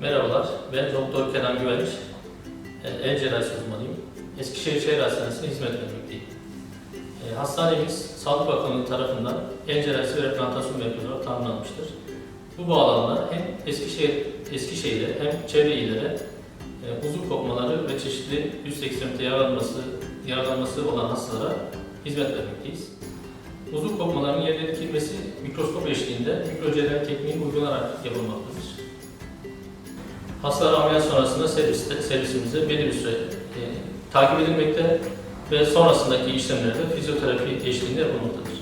Merhabalar, ben Doktor Kenan Güvenç. E, El cerrahisi uzmanıyım. Eskişehir Şehir Hastanesi'nde hizmet vermekteyim. E, Hastanemiz Sağlık Bakanlığı tarafından el cerrahisi ve replantasyon merkezi olarak tanımlanmıştır. Bu bağlamda hem Eskişehir, Eskişehir'e hem çevre illere e, uzuv kopmaları ve çeşitli üst ekstremite yaralanması, yaralanması olan hastalara hizmet vermekteyiz. Uzuv kopmalarının yerine dikilmesi mikroskop eşliğinde mikrocerrahi tekniği uygulanarak yapılmaktadır. Hastalar ameliyat sonrasında serviste, servisimizde belli bir süre e, takip edilmekte ve sonrasındaki işlemlerde fizyoterapi eşliğinde yapılmaktadır.